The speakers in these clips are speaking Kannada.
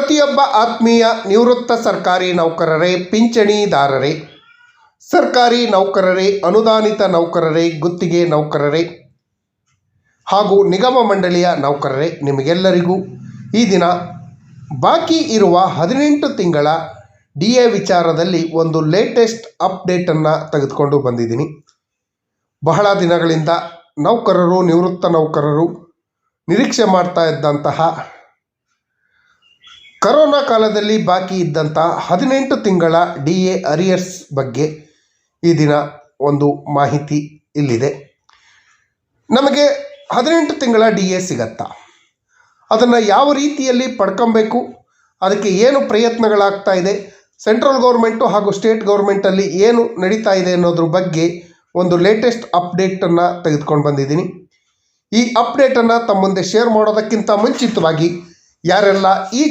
ಪ್ರತಿಯೊಬ್ಬ ಆತ್ಮೀಯ ನಿವೃತ್ತ ಸರ್ಕಾರಿ ನೌಕರರೇ, ಪಿಂಚಣಿದಾರರೇ, ಸರ್ಕಾರಿ ನೌಕರರೇ, ಅನುದಾನಿತ ನೌಕರರೇ, ಗುತ್ತಿಗೆ ನೌಕರರೇ ಹಾಗೂ ನಿಗಮ ಮಂಡಳಿಯ ನೌಕರರೇ ನಿಮಗೆಲ್ಲರಿಗೂ ಈ ದಿನ ಬಾಕಿ ಇರುವ ಹದಿನೆಂಟು ತಿಂಗಳ ಡಿ ಎ ವಿಚಾರದಲ್ಲಿ ಒಂದು ಲೇಟೆಸ್ಟ್ ಅಪ್ಡೇಟನ್ನು ತೆಗೆದುಕೊಂಡು ಬಂದಿದ್ದೀನಿ. ಬಹಳ ದಿನಗಳಿಂದ ನೌಕರರು, ನಿವೃತ್ತ ನೌಕರರು ನಿರೀಕ್ಷೆ ಮಾಡ್ತಾ ಇದ್ದಂತಹ ಕರೋನಾ ಕಾಲದಲ್ಲಿ ಬಾಕಿ ಇದ್ದಂಥ ಹದಿನೆಂಟು ತಿಂಗಳ ಡಿ ಎ ಅರಿಯರ್ಸ್ ಬಗ್ಗೆ ಈ ದಿನ ಒಂದು ಮಾಹಿತಿ ಇಲ್ಲಿದೆ. ನಮಗೆ ಹದಿನೆಂಟು ತಿಂಗಳ ಡಿ ಎ ಸಿಗತ್ತಾ? ಅದನ್ನು ಯಾವ ರೀತಿಯಲ್ಲಿ ಪಡ್ಕೊಬೇಕು? ಅದಕ್ಕೆ ಏನು ಪ್ರಯತ್ನಗಳಾಗ್ತಾ ಇದೆ? ಸೆಂಟ್ರಲ್ ಗೌರ್ಮೆಂಟು ಹಾಗೂ ಸ್ಟೇಟ್ ಗೌರ್ಮೆಂಟಲ್ಲಿ ಏನು ನಡೀತಾ ಇದೆ ಅನ್ನೋದ್ರ ಬಗ್ಗೆ ಒಂದು ಲೇಟೆಸ್ಟ್ ಅಪ್ಡೇಟನ್ನು ತೆಗೆದುಕೊಂಡು ಬಂದಿದ್ದೀನಿ. ಈ ಅಪ್ಡೇಟನ್ನು ತಮ್ಮ ಮುಂದೆ ಶೇರ್ ಮಾಡೋದಕ್ಕಿಂತ ಮುಂಚಿತವಾಗಿ ಯಾರೆಲ್ಲ ಈ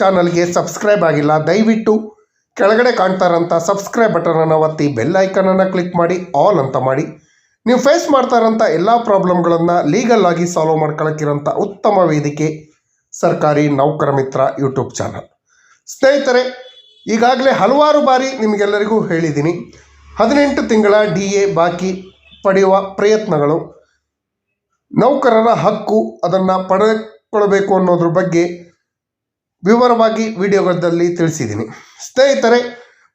ಚಾನಲ್ಗೆ ಸಬ್ಸ್ಕ್ರೈಬ್ ಆಗಿಲ್ಲ, ದಯವಿಟ್ಟು ಕೆಳಗಡೆ ಕಾಣ್ತಾ ಇರೋಂಥ ಸಬ್ಸ್ಕ್ರೈಬ್ ಬಟನನ್ನು ಒತ್ತಿ ಬೆಲ್ ಐಕನನ್ನು ಕ್ಲಿಕ್ ಮಾಡಿ, ಆಲ್ ಅಂತ ಮಾಡಿ. ನೀವು ಫೇಸ್ ಮಾಡ್ತಾ ಇರೋಂಥ ಎಲ್ಲ ಪ್ರಾಬ್ಲಮ್ಗಳನ್ನು ಲೀಗಲ್ ಆಗಿ ಸಾಲ್ವ್ ಮಾಡ್ಕೊಳಕ್ಕಿರೋಂಥ ಉತ್ತಮ ವೇದಿಕೆ ಸರ್ಕಾರಿ ನೌಕರ ಮಿತ್ರ ಯೂಟ್ಯೂಬ್ ಚಾನಲ್. ಸ್ನೇಹಿತರೆ, ಈಗಾಗಲೇ ಹಲವಾರು ಬಾರಿ ನಿಮಗೆಲ್ಲರಿಗೂ ಹೇಳಿದ್ದೀನಿ, ಹದಿನೆಂಟು ತಿಂಗಳ ಡಿ ಎ ಬಾಕಿ ಪಡೆಯುವ ಪ್ರಯತ್ನಗಳು, ನೌಕರರ ಹಕ್ಕು ಅದನ್ನು ಪಡೆದುಕೊಳ್ಬೇಕು ಅನ್ನೋದ್ರ ಬಗ್ಗೆ ವಿವರವಾಗಿ ವಿಡಿಯೋಗಳಲ್ಲಿ ತಿಳಿಸಿದ್ದೀನಿ. ಸ್ನೇಹಿತರೆ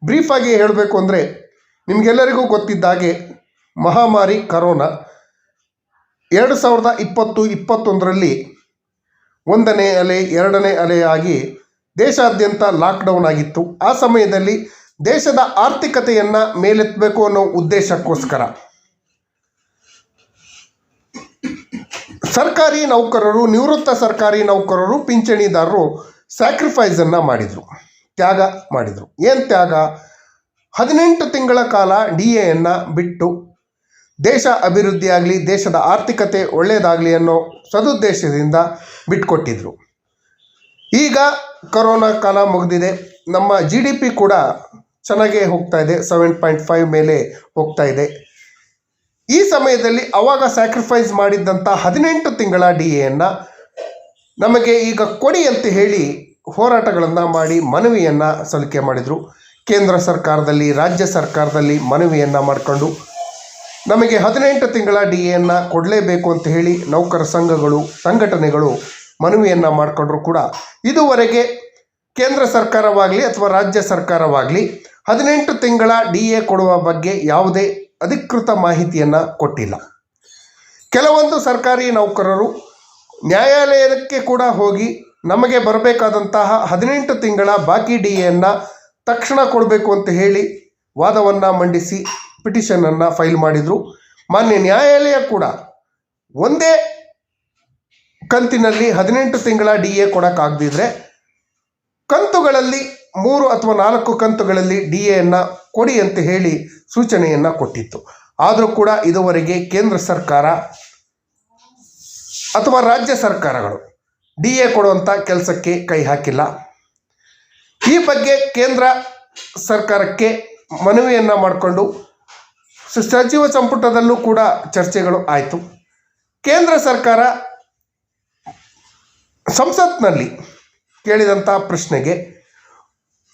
ಬ್ರೀಫಾಗಿ ಹೇಳಬೇಕು ಅಂದರೆ ನಿಮಗೆಲ್ಲರಿಗೂ ಗೊತ್ತಿದ್ದಾಗೆ ಮಹಾಮಾರಿ ಕರೋನಾ ಎರಡು ಸಾವಿರದ ಇಪ್ಪತ್ತು ಇಪ್ಪತ್ತೊಂದರಲ್ಲಿ ಒಂದನೇ ಅಲೆ, ಎರಡನೇ ಅಲೆಯಾಗಿ ದೇಶಾದ್ಯಂತ ಲಾಕ್ಡೌನ್ ಆಗಿತ್ತು. ಆ ಸಮಯದಲ್ಲಿ ದೇಶದ ಆರ್ಥಿಕತೆಯನ್ನು ಮೇಲೆತ್ತಬೇಕು ಅನ್ನೋ ಉದ್ದೇಶಕ್ಕೋಸ್ಕರ ಸರ್ಕಾರಿ ನೌಕರರು, ನಿವೃತ್ತ ಸರ್ಕಾರಿ ನೌಕರರು, ಪಿಂಚಣಿದಾರರು ಸ್ಯಾಕ್ರಿಫೈಸನ್ನು ಮಾಡಿದರು, ತ್ಯಾಗ ಮಾಡಿದರು. ಏನು ತ್ಯಾಗ? ಹದಿನೆಂಟು ತಿಂಗಳ ಕಾಲ ಡಿ ಎಯನ್ನು ಬಿಟ್ಟು ದೇಶ ಅಭಿವೃದ್ಧಿಯಾಗಲಿ, ದೇಶದ ಆರ್ಥಿಕತೆ ಒಳ್ಳೆಯದಾಗಲಿ ಅನ್ನೋ ಸದುದ್ದೇಶದಿಂದ ಬಿಟ್ಕೊಟ್ಟಿದ್ರು. ಈಗ ಕರೋನಾ ಕಾಲ ಮುಗಿದಿದೆ. ನಮ್ಮ ಜಿ ಡಿ ಪಿ ಕೂಡ ಚೆನ್ನಾಗೇ ಹೋಗ್ತಾ ಇದೆ. ಸೆವೆನ್ ಪಾಯಿಂಟ್ ಫೈವ್ ಮೇಲೆ ಹೋಗ್ತಾ ಇದೆ. ಈ ಸಮಯದಲ್ಲಿ ಅವಾಗ ಸ್ಯಾಕ್ರಿಫೈಸ್ ಮಾಡಿದ್ದಂಥ ಹದಿನೆಂಟು ತಿಂಗಳ ಡಿ ಎಯನ್ನು ನಮಗೆ ಈಗ ಕೊಡಿ ಅಂತ ಹೇಳಿ ಹೋರಾಟಗಳನ್ನು ಮಾಡಿ ಮನವಿಯನ್ನು ಸಲ್ಲಿಕೆ ಮಾಡಿದರು. ಕೇಂದ್ರ ಸರ್ಕಾರದಲ್ಲಿ, ರಾಜ್ಯ ಸರ್ಕಾರದಲ್ಲಿ ಮನವಿಯನ್ನು ಮಾಡಿಕೊಂಡು ನಮಗೆ ಹದಿನೆಂಟು ತಿಂಗಳ ಡಿ ಎಯನ್ನು ಕೊಡಲೇಬೇಕು ಅಂತ ಹೇಳಿ ನೌಕರ ಸಂಘಗಳು, ಸಂಘಟನೆಗಳು ಮನವಿಯನ್ನು ಮಾಡಿಕೊಂಡ್ರು ಕೂಡ. ಇದುವರೆಗೆ ಕೇಂದ್ರ ಸರ್ಕಾರವಾಗಲಿ ಅಥವಾ ರಾಜ್ಯ ಸರ್ಕಾರವಾಗಲಿ ಹದಿನೆಂಟು ತಿಂಗಳ ಡಿ ಎ ಕೊಡುವ ಬಗ್ಗೆ ಯಾವುದೇ ಅಧಿಕೃತ ಮಾಹಿತಿಯನ್ನು ಕೊಟ್ಟಿಲ್ಲ. ಕೆಲವೊಂದು ಸರ್ಕಾರಿ ನೌಕರರು ನ್ಯಾಯಾಲಯಕ್ಕೆ ಕೂಡ ಹೋಗಿ ನಮಗೆ ಬರಬೇಕಾದಂತಹ ಹದಿನೆಂಟು ತಿಂಗಳ ಬಾಕಿ ಡಿ ಎನ್ನು ತಕ್ಷಣ ಕೊಡಬೇಕು ಅಂತ ಹೇಳಿ ವಾದವನ್ನು ಮಂಡಿಸಿ ಪಿಟಿಷನನ್ನು ಫೈಲ್ ಮಾಡಿದರು. ಮಾನ್ಯ ನ್ಯಾಯಾಲಯ ಕೂಡ ಒಂದೇ ಕಂತಿನಲ್ಲಿ ಹದಿನೆಂಟು ತಿಂಗಳ ಡಿ ಎ ಕೊಡೋಕ್ಕಾಗದಿದ್ರೆ ಕಂತುಗಳಲ್ಲಿ ಮೂರು ಅಥವಾ ನಾಲ್ಕು ಕಂತುಗಳಲ್ಲಿ ಡಿ ಎಯನ್ನು ಕೊಡಿ ಅಂತ ಹೇಳಿ ಸೂಚನೆಯನ್ನು ಕೊಟ್ಟಿತ್ತು. ಆದರೂ ಕೂಡ ಇದುವರೆಗೆ ಕೇಂದ್ರ ಸರ್ಕಾರ ಅಥವಾ ರಾಜ್ಯ ಸರ್ಕಾರಗಳು ಡಿ ಎ ಕೊಡುವಂಥ ಕೆಲಸಕ್ಕೆ ಕೈ ಹಾಕಿಲ್ಲ. ಈ ಬಗ್ಗೆ ಕೇಂದ್ರ ಸರ್ಕಾರಕ್ಕೆ ಮನವಿಯನ್ನು ಮಾಡಿಕೊಂಡು ಸಚಿವ ಸಂಪುಟದಲ್ಲೂ ಕೂಡ ಚರ್ಚೆಗಳು ಆಯಿತು. ಕೇಂದ್ರ ಸರ್ಕಾರ ಸಂಸತ್ನಲ್ಲಿ ಕೇಳಿದಂಥ ಪ್ರಶ್ನೆಗೆ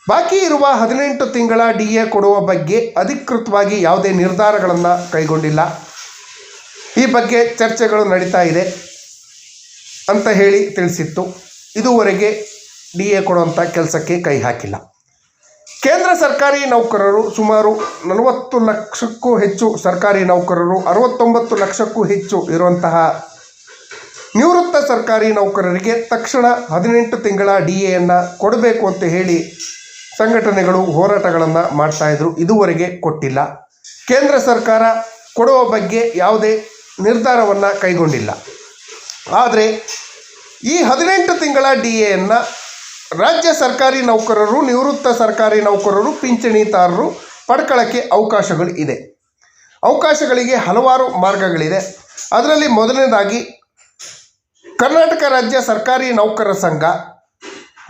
ಬಾಕಿ ಇರುವ ಹದಿನೆಂಟು ತಿಂಗಳ ಡಿ ಎ ಕೊಡುವ ಬಗ್ಗೆ ಅಧಿಕೃತವಾಗಿ ಯಾವುದೇ ನಿರ್ಧಾರಗಳನ್ನು ಕೈಗೊಂಡಿಲ್ಲ. ಈ ಬಗ್ಗೆ ಚರ್ಚೆಗಳು ನಡೀತಾ ಇದೆ. ಅಂತ ಹೇಳಿ ತಿಳಿಸಿತ್ತು. ಇದುವರೆಗೆ ಡಿ ಎ ಕೊಡುವಂಥ ಕೆಲಸಕ್ಕೆ ಕೈ ಹಾಕಿಲ್ಲ. ಕೇಂದ್ರ ಸರ್ಕಾರಿ ನೌಕರರು ಸುಮಾರು ನಲವತ್ತು ಲಕ್ಷಕ್ಕೂ ಹೆಚ್ಚು ಸರ್ಕಾರಿ ನೌಕರರು, ಅರವತ್ತೊಂಬತ್ತು ಲಕ್ಷಕ್ಕೂ ಹೆಚ್ಚು ಇರುವಂತಹ ನಿವೃತ್ತ ಸರ್ಕಾರಿ ನೌಕರರಿಗೆ ತಕ್ಷಣ ಹದಿನೆಂಟು ತಿಂಗಳ ಡಿ ಎಯನ್ನು ಕೊಡಬೇಕು ಅಂತ ಹೇಳಿ ಸಂಘಟನೆಗಳು ಹೋರಾಟಗಳನ್ನು ಮಾಡ್ತಾಯಿದ್ರು ಇದುವರೆಗೆ ಕೊಟ್ಟಿಲ್ಲ. ಕೇಂದ್ರ ಸರ್ಕಾರ ಕೊಡುವ ಬಗ್ಗೆ ಯಾವುದೇ ನಿರ್ಧಾರವನ್ನು ಕೈಗೊಂಡಿಲ್ಲ. ಆದರೆ ಈ ಹದಿನೆಂಟು ತಿಂಗಳ ಡಿ ಎಯನ್ನು ರಾಜ್ಯ ಸರ್ಕಾರಿ ನೌಕರರು, ನಿವೃತ್ತ ಸರ್ಕಾರಿ ನೌಕರರು, ಪಿಂಚಣಿದಾರರು ಪಡ್ಕೊಳ್ಳೋಕ್ಕೆ ಅವಕಾಶಗಳು ಇದೆ. ಅವಕಾಶಗಳಿಗೆ ಹಲವಾರು ಮಾರ್ಗಗಳಿದೆ. ಅದರಲ್ಲಿ ಮೊದಲನೇದಾಗಿ ಕರ್ನಾಟಕ ರಾಜ್ಯ ಸರ್ಕಾರಿ ನೌಕರ ಸಂಘ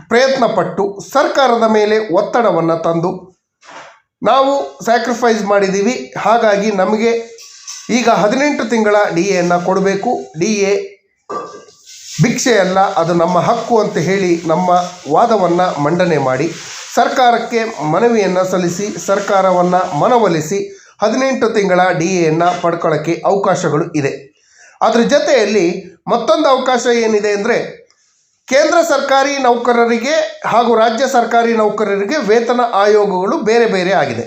ಪ್ರಯತ್ನಪಟ್ಟು ಸರ್ಕಾರದ ಮೇಲೆ ಒತ್ತಡವನ್ನು ತಂದು ನಾವು ಸ್ಯಾಕ್ರಿಫೈಸ್ ಮಾಡಿದ್ದೀವಿ ಹಾಗಾಗಿ ನಮಗೆ ಈಗ ಹದಿನೆಂಟು ತಿಂಗಳ ಡಿ ಎನ್ನು ಕೊಡಬೇಕು. ಡಿ ಎ ಭಿಕ್ಷೆ ಅಲ್ಲ, ಅದು ನಮ್ಮ ಹಕ್ಕು ಅಂತ ಹೇಳಿ ನಮ್ಮ ವಾದವನ್ನು ಮಂಡನೆ ಮಾಡಿ ಸರ್ಕಾರಕ್ಕೆ ಮನವಿಯನ್ನು ಸಲ್ಲಿಸಿ, ಸರ್ಕಾರವನ್ನು ಮನವೊಲಿಸಿ ಹದಿನೆಂಟು ತಿಂಗಳ ಡಿ ಎಯನ್ನು ಪಡ್ಕೊಳ್ಳೋಕ್ಕೆ ಅವಕಾಶಗಳು ಇದೆ. ಅದರ ಜೊತೆಯಲ್ಲಿ ಮತ್ತೊಂದು ಅವಕಾಶ ಏನಿದೆ ಅಂದರೆ ಕೇಂದ್ರ ಸರ್ಕಾರಿ ನೌಕರರಿಗೆ ಹಾಗೂ ರಾಜ್ಯ ಸರ್ಕಾರಿ ನೌಕರರಿಗೆ ವೇತನ ಆಯೋಗಗಳು ಬೇರೆ ಬೇರೆ ಆಗಿದೆ.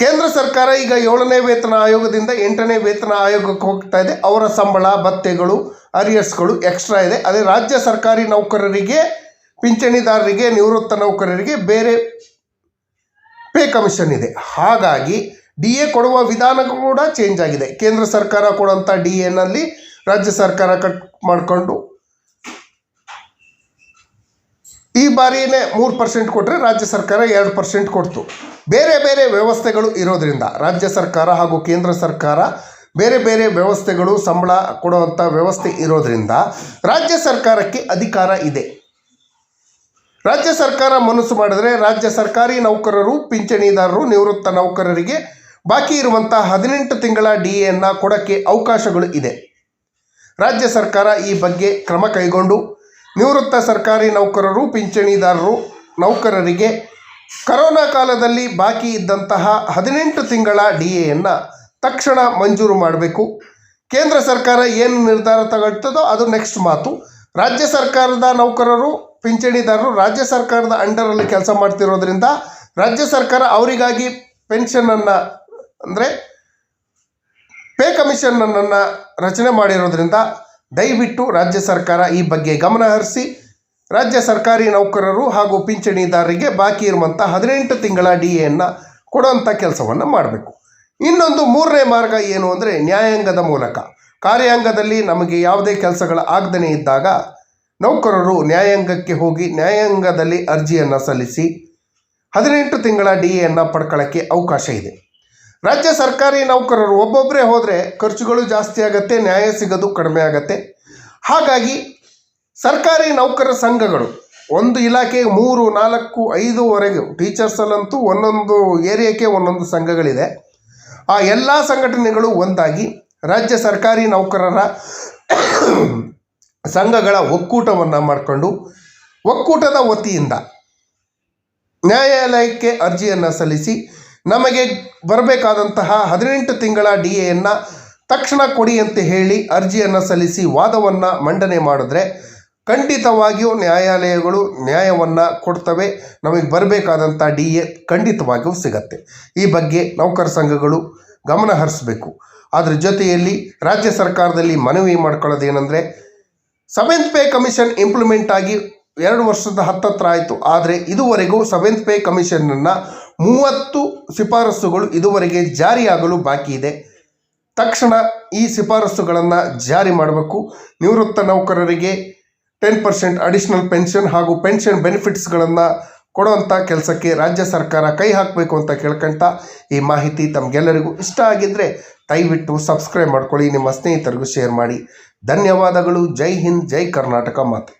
ಕೇಂದ್ರ ಸರ್ಕಾರ ಈಗ ಏಳನೇ ವೇತನ ಆಯೋಗದಿಂದ ಎಂಟನೇ ವೇತನ ಆಯೋಗಕ್ಕೆ ಹೋಗ್ತಾ ಇದೆ. ಅವರ ಸಂಬಳ, ಭತ್ಯೆಗಳು, ಅರಿಯರ್ಸ್ಗಳು ಎಕ್ಸ್ಟ್ರಾ ಇದೆ. ಅದೇ ರಾಜ್ಯ ಸರ್ಕಾರಿ ನೌಕರರಿಗೆ, ಪಿಂಚಣಿದಾರರಿಗೆ, ನಿವೃತ್ತ ನೌಕರರಿಗೆ ಬೇರೆ ಪೇ ಕಮಿಷನ್ ಇದೆ. ಹಾಗಾಗಿ ಡಿ ಎ ಕೊಡುವ ವಿಧಾನ ಕೂಡ ಚೇಂಜ್ ಆಗಿದೆ. ಕೇಂದ್ರ ಸರ್ಕಾರ ಕೊಡುವಂಥ ಡಿ ಎನಲ್ಲಿ ರಾಜ್ಯ ಸರ್ಕಾರ ಕಟ್ ಮಾಡಿಕೊಂಡು ಈ ಬಾರಿಯೇ ಮೂರು ಪರ್ಸೆಂಟ್ ಕೊಟ್ಟರೆ ರಾಜ್ಯ ಸರ್ಕಾರ ಎರಡು ಪರ್ಸೆಂಟ್ ಕೊಡ್ತು. ಬೇರೆ ಬೇರೆ ವ್ಯವಸ್ಥೆಗಳು ಇರೋದರಿಂದ ರಾಜ್ಯ ಸರ್ಕಾರ ಹಾಗೂ ಕೇಂದ್ರ ಸರ್ಕಾರ ಬೇರೆ ಬೇರೆ ವ್ಯವಸ್ಥೆಗಳು ಸಂಬಳ ಕೊಡುವಂಥ ವ್ಯವಸ್ಥೆ ಇರೋದರಿಂದ ರಾಜ್ಯ ಸರ್ಕಾರಕ್ಕೆ ಅಧಿಕಾರ ಇದೆ. ರಾಜ್ಯ ಸರ್ಕಾರ ಮನಸ್ಸು ಮಾಡಿದರೆ ರಾಜ್ಯ ಸರ್ಕಾರಿ ನೌಕರರು, ಪಿಂಚಣಿದಾರರು, ನಿವೃತ್ತ ನೌಕರರಿಗೆ ಬಾಕಿ ಇರುವಂಥ ಹದಿನೆಂಟು ತಿಂಗಳ ಡಿ ಎನ್ನು ಕೊಡೋಕ್ಕೆ ಅವಕಾಶಗಳು ಇದೆ. ರಾಜ್ಯ ಸರ್ಕಾರ ಈ ಬಗ್ಗೆ ಕ್ರಮ ಕೈಗೊಂಡು ನಿವೃತ್ತ ಸರ್ಕಾರಿ ನೌಕರರು, ಪಿಂಚಣಿದಾರರು, ನೌಕರರಿಗೆ ಕರೋನಾ ಕಾಲದಲ್ಲಿ ಬಾಕಿ ಇದ್ದಂತಹ ಹದಿನೆಂಟು ತಿಂಗಳ ಡಿ ಎಯನ್ನು ತಕ್ಷಣ ಮಂಜೂರು ಮಾಡಬೇಕು. ಕೇಂದ್ರ ಸರ್ಕಾರ ಏನು ನಿರ್ಧಾರ ತಗೊಳ್ತದೋ ಅದು ನೆಕ್ಸ್ಟ್ ಮಾತು. ರಾಜ್ಯ ಸರ್ಕಾರದ ನೌಕರರು, ಪಿಂಚಣಿದಾರರು ರಾಜ್ಯ ಸರ್ಕಾರದ ಅಂಡರಲ್ಲಿ ಕೆಲಸ ಮಾಡ್ತಿರೋದ್ರಿಂದ ರಾಜ್ಯ ಸರ್ಕಾರ ಅವರಿಗಾಗಿ ಪೆನ್ಷನನ್ನು ಅಂದರೆ ಪೇ ಕಮಿಷನ್ನನ್ನು ರಚನೆ ಮಾಡಿರೋದ್ರಿಂದ ದಯವಿಟ್ಟು ರಾಜ್ಯ ಸರ್ಕಾರ ಈ ಬಗ್ಗೆ ಗಮನ ಹರಿಸಿ, ರಾಜ್ಯ ಸರ್ಕಾರಿ ನೌಕರರು ಹಾಗೂ ಪಿಂಚಣಿದಾರರಿಗೆ ಬಾಕಿ ಇರುವಂಥ ಹದಿನೆಂಟು ತಿಂಗಳ ಡಿ ಎನ್ನು ಕೊಡುವಂಥ ಕೆಲಸವನ್ನು ಮಾಡಬೇಕು. ಇನ್ನೊಂದು ಮೂರನೇ ಮಾರ್ಗ ಏನು ಅಂದರೆ ನ್ಯಾಯಾಂಗದ ಮೂಲಕ. ಕಾರ್ಯಾಂಗದಲ್ಲಿ ನಮಗೆ ಯಾವುದೇ ಕೆಲಸಗಳು ಆಗದೇ ಇದ್ದಾಗ ನೌಕರರು ನ್ಯಾಯಾಂಗಕ್ಕೆ ಹೋಗಿ ನ್ಯಾಯಾಂಗದಲ್ಲಿ ಅರ್ಜಿಯನ್ನು ಸಲ್ಲಿಸಿ ಹದಿನೆಂಟು ತಿಂಗಳ ಡಿ ಎಯನ್ನು ಪಡ್ಕೊಳ್ಳೋಕ್ಕೆ ಅವಕಾಶ ಇದೆ. ರಾಜ್ಯ ಸರ್ಕಾರಿ ನೌಕರರು ಒಬ್ಬೊಬ್ಬರೇ ಹೋದರೆ ಖರ್ಚುಗಳು ಜಾಸ್ತಿ ಆಗುತ್ತೆ, ನ್ಯಾಯ ಸಿಗೋದು ಕಡಿಮೆ ಆಗುತ್ತೆ. ಹಾಗಾಗಿ ಸರ್ಕಾರಿ ನೌಕರ ಸಂಘಗಳು ಒಂದು ಇಲಾಖೆ ಮೂರು, ನಾಲ್ಕು, ಐದುವರೆಗೂ ಟೀಚರ್ಸಲ್ಲಂತೂ ಒಂದೊಂದು ಏರಿಯಾಕ್ಕೆ ಒಂದೊಂದು ಸಂಘಗಳಿದೆ. ಆ ಎಲ್ಲ ಸಂಘಟನೆಗಳು ಒಂದಾಗಿ ರಾಜ್ಯ ಸರ್ಕಾರಿ ನೌಕರರ ಸಂಘಗಳ ಒಕ್ಕೂಟವನ್ನು ಮಾಡಿಕೊಂಡು, ಒಕ್ಕೂಟದ ವತಿಯಿಂದ ನ್ಯಾಯಾಲಯಕ್ಕೆ ಅರ್ಜಿಯನ್ನು ಸಲ್ಲಿಸಿ ನಮಗೆ ಬರಬೇಕಾದಂತಹ ಹದಿನೆಂಟು ತಿಂಗಳ ಡಿ ಎಯನ್ನು ತಕ್ಷಣ ಕೊಡಿ ಅಂತ ಹೇಳಿ ಅರ್ಜಿಯನ್ನು ಸಲ್ಲಿಸಿ ವಾದವನ್ನು ಮಂಡನೆ ಮಾಡಿದ್ರೆ ಖಂಡಿತವಾಗಿಯೂ ನ್ಯಾಯಾಲಯಗಳು ನ್ಯಾಯವನ್ನು ಕೊಡ್ತವೆ. ನಮಗೆ ಬರಬೇಕಾದಂಥ ಡಿ ಎ ಖಂಡಿತವಾಗಿಯೂ ಸಿಗತ್ತೆ. ಈ ಬಗ್ಗೆ ನೌಕರ ಸಂಘಗಳು ಗಮನ ಹರಿಸಬೇಕು. ಅದರ ಜೊತೆಯಲ್ಲಿ ರಾಜ್ಯ ಸರ್ಕಾರದಲ್ಲಿ ಮನವಿ ಮಾಡ್ಕೊಳ್ಳೋದೇನೆಂದರೆ ಸೆವೆಂತ್ ಪೇ ಕಮಿಷನ್ ಇಂಪ್ಲಿಮೆಂಟ್ ಆಗಿ ಎರಡು ವರ್ಷದ ಹತ್ತತ್ರ ಆಯಿತು. ಆದರೆ ಇದುವರೆಗೂ ಸೆವೆಂತ್ ಪೇ ಕಮಿಷನನ್ನು ಮೂವತ್ತು ಶಿಫಾರಸುಗಳು ಇದುವರೆಗೆ ಜಾರಿಯಾಗಲು ಬಾಕಿ ಇದೆ. ತಕ್ಷಣ ಈ ಶಿಫಾರಸುಗಳನ್ನು ಜಾರಿ ಮಾಡಬೇಕು. ನಿವೃತ್ತ ನೌಕರರಿಗೆ ಟೆನ್ ಪರ್ಸೆಂಟ್ ಅಡಿಷ್ನಲ್ ಪೆನ್ಷನ್ ಹಾಗೂ ಪೆನ್ಷನ್ ಬೆನಿಫಿಟ್ಸ್ಗಳನ್ನು ಕೊಡುವಂಥ ಕೆಲಸಕ್ಕೆ ರಾಜ್ಯ ಸರ್ಕಾರ ಕೈ ಹಾಕಬೇಕು ಅಂತ ಕೇಳ್ಕೊಂತ ಈ ಮಾಹಿತಿ ತಮಗೆಲ್ಲರಿಗೂ ಇಷ್ಟ ಆಗಿದ್ದರೆ ದಯವಿಟ್ಟು ಸಬ್ಸ್ಕ್ರೈಬ್ ಮಾಡ್ಕೊಳ್ಳಿ, ನಿಮ್ಮ ಸ್ನೇಹಿತರಿಗೂ ಶೇರ್ ಮಾಡಿ. ಧನ್ಯವಾದಗಳು. ಜೈ ಹಿಂದ್, ಜೈ ಕರ್ನಾಟಕ ಮಾತೆ.